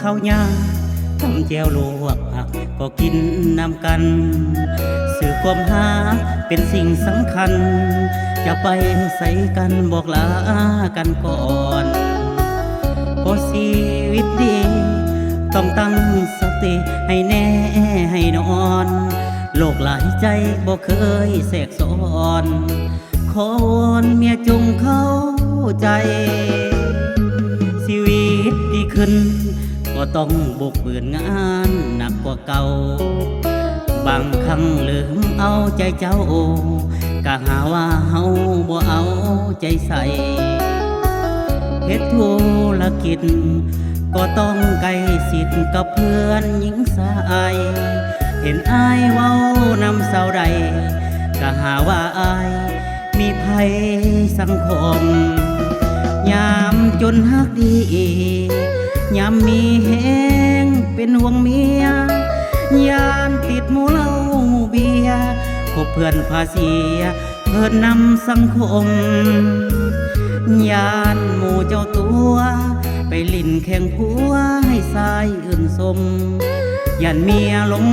ข้าวยาทำแจวลวกผักก็กินนำกัน สื่อความหาเป็นสิ่งสำคัญ จะไปใส่กันบอกลากันก่อนเพราะชีวิตดี ต้องตั้งสติให้แน่ให้นอน โลกหลายใจบอกเคยแสกสอนขอวอนเมียจงเข้าใจ ชีวิตดีขึ้น ก็ต้องบุกเบือนงานหนักกว่าเก่า บางครั้งลืมเอาใจเจ้าก็หาว่าเฮาบ่เอาใจใส่เฮ็ดธุรกิจ ก็ต้องไกลสิทธิ์กับเพื่อนหญิงสายเห็นอายเว้านำเศร้าใดก็หาว่าอายมีภัยสังคม ยามจนฮักดี ยามมีแหงเป็นห่วงเมียยามติดหมูเหล้าหมูเบียร์คบเพื่อนภาเสียเพิ่อนนำสังคมยานหมู่เจ้าตัว ไปลิ่นแข่งผัวให้สายอื่นสมยันเมียหลง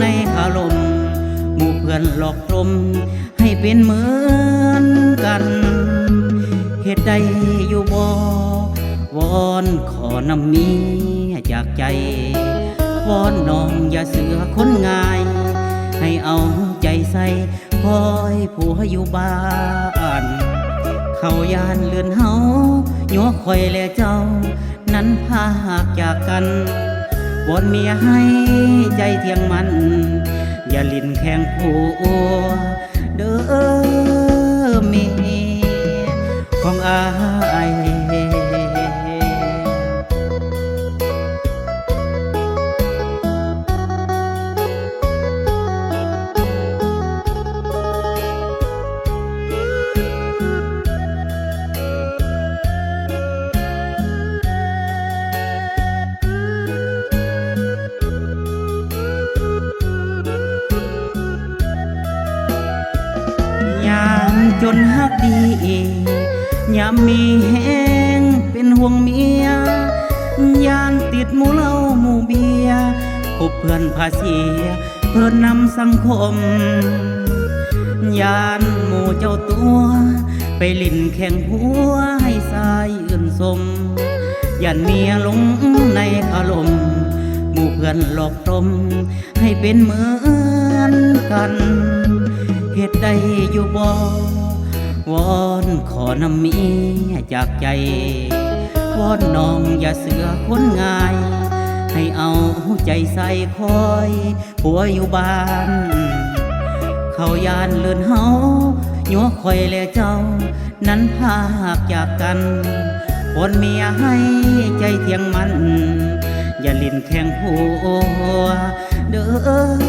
ในคารมหมู่เพื่อนหลอกลมให้เป็นเหมือนกันเหตุใดอยู่บ่ วอนขอนำเมียจากใจ วอนน้องอย่าเสือคนง่าย ให้เอาใจใส่คอยผัวอยู่บ้านเขายานเลือนเฮาโยกคอยและเจ้า นั้นพาหากจากกันวอนเมียให้ใจเที่ยงมัน อย่าลินแข่งผัวเด้อเมียของอาย จนฮักดียามมีแหงเป็นห่วงเมียยานติดหมูเหล้าหมูเบียคบเพื่อนภาเสีเพื่อนนำสังคม ยานหมูเจ้าตัว ไปลิ่นแข่งผัวให้สายอื่นสมยันเมียหลงในคารมหมู่เพื่อนหลอกตมให้เป็นเหมือนกัน เหตุใดอยู่บ่วอนขอนำเมียจากใจ วอนน้องอย่าเสือคนง่าย ให้เอาใจใส่คอยผัวอยู่บ้าน เขายานเลือนเฮาโยกคอยและเจ้า นั้นพาหากจากกันวอนเมียให้ใจเที่ยงมัน อย่าลินแข่งผัวเด้อ